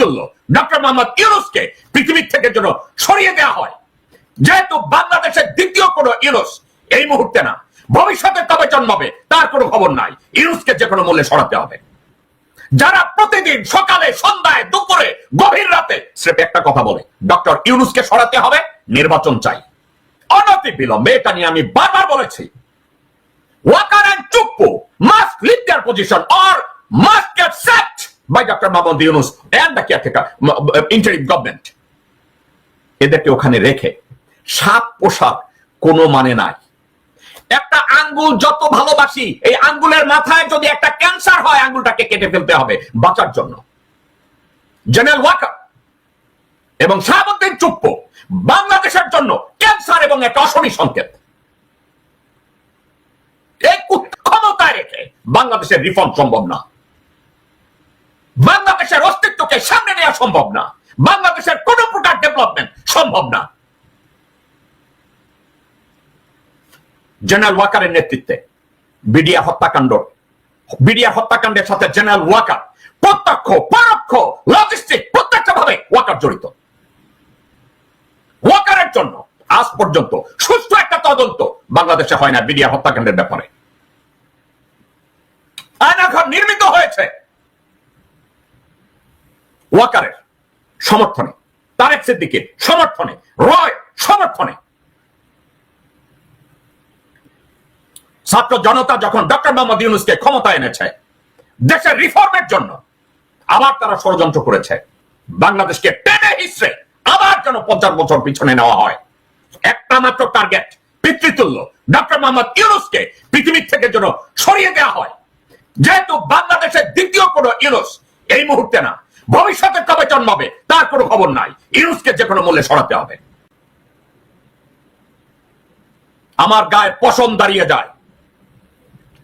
পিতৃতুল্য doctor Mohammad ইউনুসকে পৃথিবীর থেকে যেন সরিয়ে দেওয়া হয়। যেহেতু বাংলাদেশের দ্বিতীয় কোন ইউনুস এই মুহূর্তে না, ভবিষ্যতে কবে জন্মাবে তার কোনো খবর নাই। ইউনুসকে যে কোনো মূল্যে সরাতে হবে। যারা প্রতিদিন সকালে, সন্ধ্যায়, দুপুরে, গভীর রাতে, স্রেফ একটা কথা বলে, ডক্টর ইউনুসকে সরাতে হবে, নির্বাচন চাই। অনতি বিলম্বে এটা নিয়ে আমি বারবার বলেছি। Walker and Chukwu must leave their position get sacked by Dr. Mahmoud Yunus and the uh, interim government. এদেরকে ওখানে রেখে সাপ পোশাক কোনো মানে নাই একটা আঙ্গুল যত ভালোবাসি এই আঙ্গুলের মাথায় যদি একটা ক্যান্সার হয় আঙ্গুলটাকে কেটে ফেলতে হবে বাঁচার জন্য জেনারেল ওয়াকার এবং শাহাবুদ্দিন চুপ্পু বাংলাদেশের জন্য ক্যান্সার এবং একটা অশনি সংকেত এই ক্ষমতায় রেখে বাংলাদেশের রিফর্ম সম্ভব না বাংলাদেশের অস্তিত্বকে সামনে নেওয়া সম্ভব না। বাংলাদেশের কোন প্রকার ডেভেলপমেন্ট সম্ভব না। জেনারেল ওয়াকারের নেতৃত্বে বিডিআর হত্যাকাণ্ড। বিডিআর হত্যাকাণ্ডের সাথে জেনারেল ওয়াকার প্রত্যক্ষ, পরোক্ষ লজিস্টিক প্রত্যেকটা ভাবে ওয়াকার জড়িত। ওয়াকারের জন্য আজ পর্যন্ত সুস্থ একটা তদন্ত বাংলাদেশে হয় না বিডিআর হত্যাকাণ্ডের ব্যাপারে। আয়নাঘর নির্মিত হয়েছে। ওয়াকারের সমর্থনে তারেক সিদ্দিকের সমর্থনে, রয় সমর্থনে। ছাত্র জনতা যখন ডক্টর মোহাম্মদ ইউনুসকে ক্ষমতা এনেছে, দেশের রিফর্মের জন্য আবার তারা ষড়যন্ত্র করেছে। বাংলাদেশকে টেনে হিসড়ে আবার যেন পঞ্চাশ বছর পিছনে নেওয়া হয়। একটা মাত্র টার্গেট পিতৃতুল্য। ডক্টর মোহাম্মদ ইউনুসকে পৃথিবীর থেকে যেন সরিয়ে দেওয়া হয়। যেহেতু বাংলাদেশের দ্বিতীয় কোন ইউনুস এই মুহূর্তে না ভবিষ্যতে কবে জন্মাবে, তার কোনো খবর নাই। ইউনুসকে যে কোনো মূল্যে সরাতে হবে। আমার গায়ে পশম দাঁড়িয়ে যায়।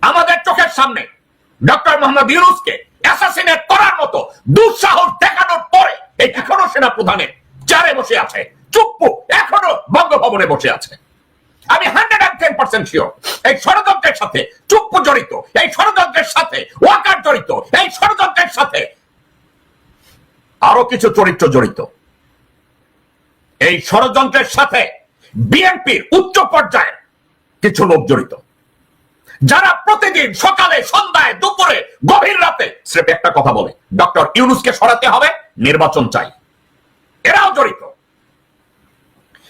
আমাদের চোখের সামনে ডক্টর মোহাম্মদ ইউনুসকে অ্যাসাসিনেট করার মতো দুঃসাহস দেখানোর পরে এই এখনও সেনা প্রধানের চারে বসে আছে চুপ্পু এখনও বঙ্গভবনে বসে আছে। আমি hundred and ten percent sure, এই ষড়যন্ত্রের সাথে চুপ্পু জড়িত, এই ষড়যন্ত্রের সাথে ওয়াকার জড়িত, এই ষড়যন্ত্রের সাথে আরও কিছু চরিত্র জড়িত। এই ষড়যন্ত্রের সাথে বিএনপির উচ্চ পর্যায়ের কিছু লোক জড়িত। যারা প্রতিদিন সকালে, সন্ধ্যায়, দুপুরে, গভীর রাতে স্রেফ একটা কথা বলে, ডক্টর ইউনুসকে সরাতে হবে, নির্বাচন চাই। এরাও জড়িত।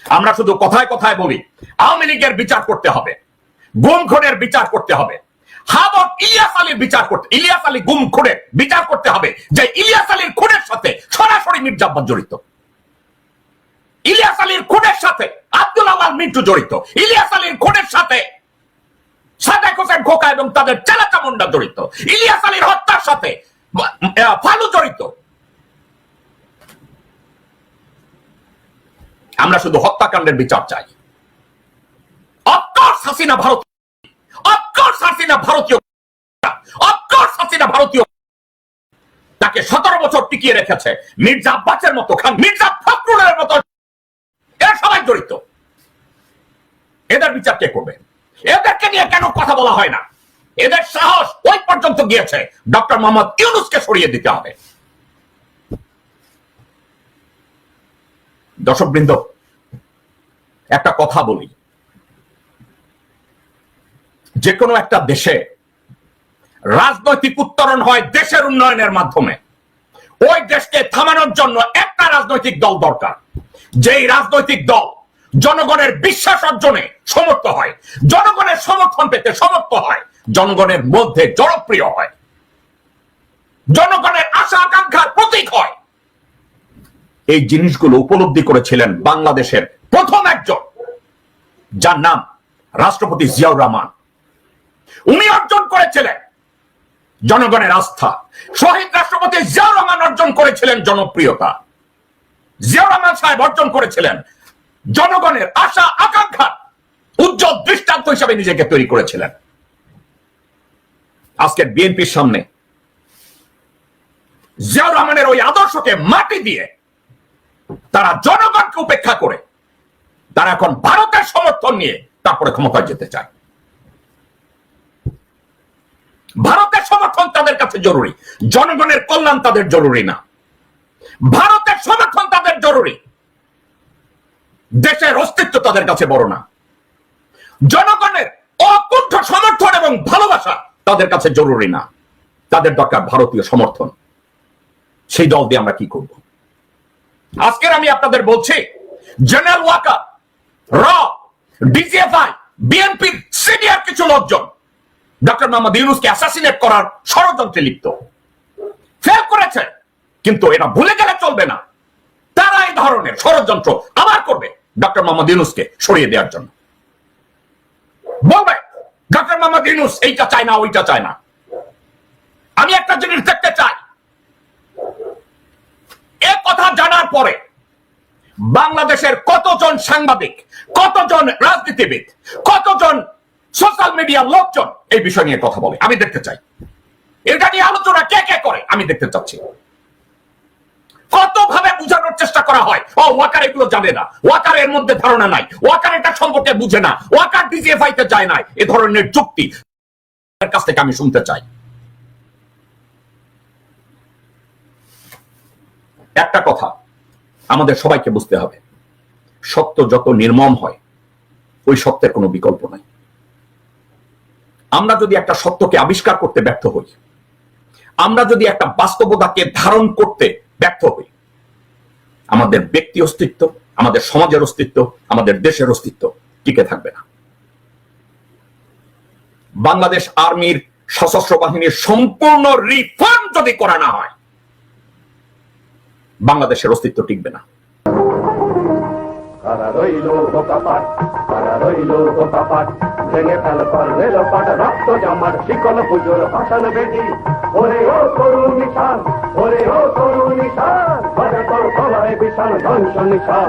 আমরা শুধু কথায় কথায় বলি, আওয়ামী লীগের বিচার করতে হবে গুম খুনের বিচার করতে হবে হাবত ইলিয়াস আলীর বিচার করতে, ইলিয়াস আলী গুম বিচার করতে হবে, যে ইলিয়াস আলীর খুনের সাথে সরাসরি মির্জাব্বাস জড়িত। ইলিয়াস আলীর খুনের সাথে আব্দুল মিন্টু জড়িত। ইলিয়াস আলীর খুনের সাথে সাদেক হোসেন খোকা এবং তাদের চালাচা মুন্ডা জড়িত। ইলিয়াস আলীর হত্যার সাথে ফালু জড়িত। আমরা শুধু হত্যাকাণ্ডের বিচার চাই। Of course Hasina Bharat of course Hasina ভারতীয় অফকোর্স হাসিনা ভারতীয় তাকে সতেরো বছর টিকিয়ে রেখেছে মির্জা আব্বাসের মতো খান, মির্জা ফখরুলের মতো। এরা সবাই জড়িত। এদের বিচার কে করবে? এদেরকে নিয়ে কেন কথা বলা হয় না? এদের সাহস ওই পর্যন্ত গিয়েছে। ডক্টর মোহাম্মদ ইউনুসকে সরিয়ে দিতে হবে। দর্শক বৃন্দ একটা কথা বলি। যে কোনো একটা দেশে রাজনৈতিক উত্তরণ হয় দেশের উন্নয়নের মাধ্যমে। ওই দেশকে থামানোর জন্য একটা রাজনৈতিক দল দরকার। যেই রাজনৈতিক দল জনগণের বিশ্বাস অর্জনে সমর্থ হয়, জনগণের সমর্থন পেতে সমর্থ হয়, জনগণের মধ্যে জনপ্রিয় হয়। জনগণের আশা আকাঙ্ক্ষার প্রতীক হয়। এই জিনিসগুলো উপলব্ধি করেছিলেন বাংলাদেশের প্রথম একজন, যার নাম রাষ্ট্রপতি জিয়াউর রহমান। উনি অর্জন করেছিলেন জনগণের আস্থা। শহীদ রাষ্ট্রপতি জিয়াউর রহমান অর্জন করেছিলেন জনপ্রিয়তা। জিয়াউর রহমান সাহেব অর্জন করেছিলেন জনগণের আশা, আকাঙ্ক্ষা, উজ্জ্বল দৃষ্টান্ত হিসাবে নিজেকে তৈরি করেছিলেন। আজকের বিএনপির সামনে জিয়াউর রহমানের ওই আদর্শকে মাটি দিয়ে তারা জনগণকে উপেক্ষা করে তারা এখন ভারতের সমর্থন নিয়ে তারপরে ক্ষমতায় যেতে চায়। ভারতের সমর্থন তাদের কাছে জরুরি। জনগণের কল্যাণ তাদের জরুরি না। ভারতের সমর্থন তাদের জরুরি। দেশের অস্তিত্ব তাদের কাছে বড় না। জনগণের অকুণ্ঠ সমর্থন এবং ভালোবাসা তাদের কাছে জরুরি না। তাদের দরকার ভারতীয় সমর্থন। সেই দল দিয়ে আমরা কি করব? আজকের আমি আপনাদের বলছি, জেনারেল ওয়াকার, র ডিজিএফআই বিএনপির সিনিয়র কিছু লোকজন ডক্টর মোহাম্মদ ইউনুসকে অ্যাসাসিনেট করার ষড়যন্ত্রে লিপ্ত। ফেল করেছে, কিন্তু এটা ভুলে গেলে চলবে না। তারা এই ধরনের ষড়যন্ত্র আবার করবে ডক্টর মোহাম্মদ ইউনুসকে সরিয়ে দেওয়ার জন্য। বলবে, ডক্টর মোহাম্মদ ইউনুস, এইটা চায় না, ওইটা চায় না। আমি একটা জিনিস দেখতে চাই। এ কথা জানার পরে বাংলাদেশের কতজন সাংবাদিক, কতজন রাজনীতিবিদ, কতজন সোশ্যাল মিডিয়ার লোকজন এই বিষয় নিয়ে কথা বলে। আমি দেখতে চাই। এটা নিয়ে আলোচনা কে কে করে? আমি দেখতে চাচ্ছি। কত ভাবে বোঝানোর চেষ্টা করা হয়? ও, ওয়াকার এগুলো জানে না। ওয়াকার এর মধ্যে ধারণা নাই। ওয়াকার এটা সম্পর্কে বুঝে না। ওয়াকার ডিজিএফআই তে যায় না এ ধরনের যুক্তি কাছ থেকে আমি শুনতে চাই। একটা কথা আমাদের সবাইকে বুঝতে হবে। সত্য যত নির্মম হয়, ওই সত্যের কোনো বিকল্প নাই। আমরা যদি একটা সত্যকে আবিষ্কার করতে ব্যর্থ হই, আমরা যদি একটা বাস্তবতাকে ধারণ করতে ব্যর্থ হই, আমাদের ব্যক্তি অস্তিত্ব, আমাদের সমাজের অস্তিত্ব, আমাদের দেশের অস্তিত্ব টিকে থাকবে না। বাংলাদেশ আর্মির সশস্ত্র বাহিনীর সম্পূর্ণ রিফর্ম যদি করা না হয়, বাংলাদেশের অস্তিত্ব টিকবে না। কারা রইল বোকাপাট কারা রইল বোকাপাট ভেঙে ফেল পার রেল পাট রক্ত জমাট শিকল পুজোর ভাষণ বেদি। ওরে তোর ধ্বংস নিশান